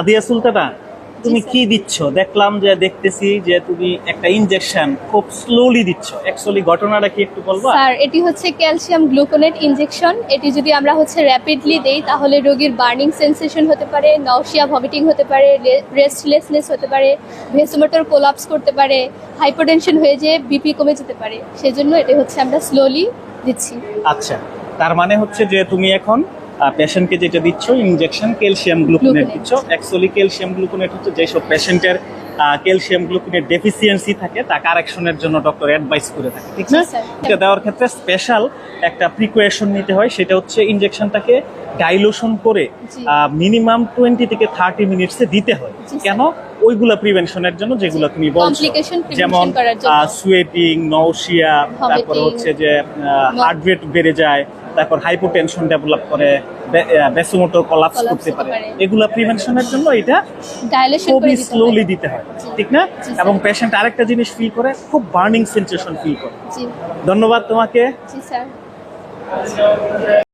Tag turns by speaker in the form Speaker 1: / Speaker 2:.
Speaker 1: আদিয়া সুলতানা তুমি কি দিচ্ছ? দেখলাম যে দেখতেছি যে তুমি একটা ইনজেকশন খুব স্লোলি দিচ্ছ। অ্যাকচুয়ালি ঘটনাটা কি একটু বলবা?
Speaker 2: স্যার এটি হচ্ছে ক্যালসিয়াম গ্লুকোনেট ইনজেকশন এটি যদি আমরা হচ্ছে র্যাপিডলি দেই তাহলে রোগীর বার্নিং সেন্সেশন হতে পারে নওশিয়া ভমিটিং হতে পারে রেস্টলেসনেস হতে পারে ভেসোমোটর কোলাপস করতে পারে হাইপোটেনশন হয়ে যেয়ে বিপি কমে যেতে পারে। সেজন্য এটি হচ্ছে আমরা স্লোলি দিচ্ছি।
Speaker 1: আচ্ছা তার মানে হচ্ছে যে তুমি এখন পেশেন্টকে যেটা দিচ্ছ ইনজেকশন ক্যালসিয়াম গ্লুকোনেট দিচ্ছ। অ্যাকচুয়ালি ক্যালসিয়াম গ্লুকোনেট হচ্ছে যেসব পেশেন্টের ক্যালসিয়াম গ্লুকোনেট ডেফিসিয়েন্সি থাকে তা কারেকশনের জন্য ডক্টর অ্যাডভাইস করে থাকে ঠিক না? এটা দেওয়ার ক্ষেত্রে স্পেশাল একটা প্রিকোয়েশন নিতে হয়। সেটা হচ্ছে ইনজেকশনটাকে ডাইলুশন করে মিনিমাম টোয়েন্টি থেকে থার্টি মিনিটসে দিতে হয়। কেন? ওইগুলা প্রিভেনশনের জন্য যেগুলো তুমি বলছো। যেমন। সুয়েটিং নৌশিয়া তারপর। হচ্ছে যে হার্ট রেট বেড়ে যায় তারপর হাইপোটেনশন ডেভেলপ করে বেসোমোটো কলাপস করতে পারে। এগুলো প্রিভেনশনের জন্য এটা খুবই স্লোলি। দিতে হয়। ঠিক না? এবং পেশেন্ট আরেকটা জিনিস ফিল করে খুব বার্নিং সেন্সেশন ফিল করে।
Speaker 2: জি।
Speaker 1: ধন্যবাদ তোমাকে।
Speaker 2: জি স্যার